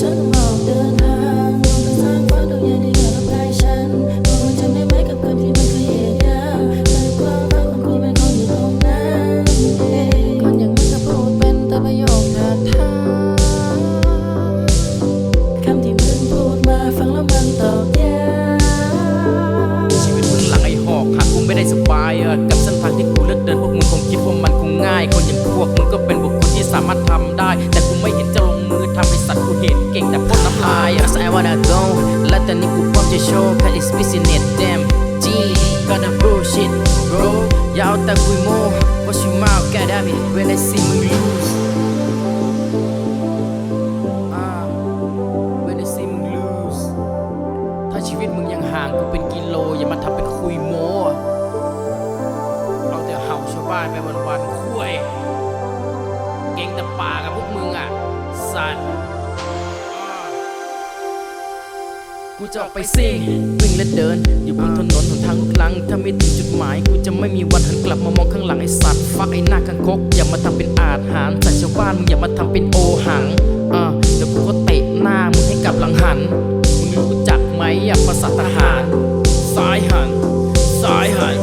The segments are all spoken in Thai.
ฉันออกเดินทาง แต่พ่นน้ำลายอะ Cause I wanna go และตอนนี้กูพร้อมจะโชว์ Cause it's business damn G got the bullshit bro อย่าเอาแต่คุยโม้ Watch your mouth God damn it when I see มึง lose อ่า when I see มึง lose ถ้าชีวิตมึงยังห่างกูเป็นกิโล อย่ามาทำเป็นคุยโม้เอาแต่เห่าชาวบ้านไปวันๆคุยเก่งแต่ปากกับพวกมึงอะสัตว์ กูจะออกไปซิ่งวิ่งและเดิน อยู่บนถนนหนทางลูกลังถ้าไม่ถึงจุดหมาย กูจะไม่มีวันหันกลับมามองข้างหลังไอสัตว์ ฟักไอหน้าคังคก อย่ามาทำเป็นอาหารใส่ชาวบ้านมึงอย่ามาทำเป็นโอหังอ่าเดี๋ยวกูก็เตะหน้ามึงให้กลับหลังหันมึงรู้จักไหมอะภาษาทหารซ้ายหันซ้ายหัน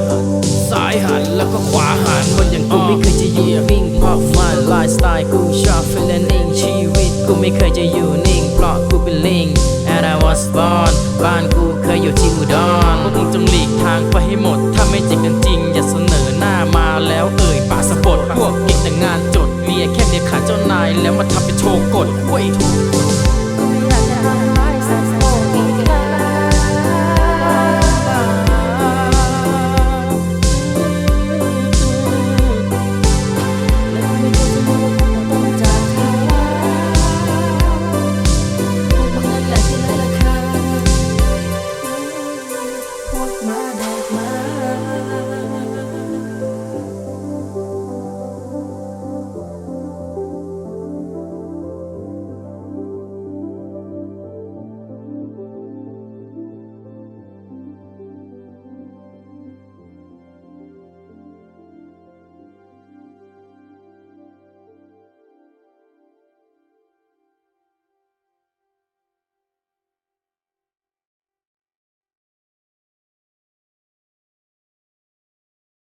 ซ้ายหันแล้วก็ขวาหันคนอย่างกูไม่เคยจะยืนนิ่งเพราะ my lifestyle กูชอบ feeling นิ่งชีวิตกูไม่เคยจะอยู่ อสบอนบ้านกูเคยอยู่ที่อุดรพวกมึงจงหลีกทางไปให้หมด ถ้าไม่จริงกันจริง อย่าเสนอหน้ามาแล้วเอ่ยปากสะบดพวกกิ๊กแต่งานจดเมียแค่เดียขาเจ้านายแล้วมาทำเป็นโชว์กดเว้ย my bed.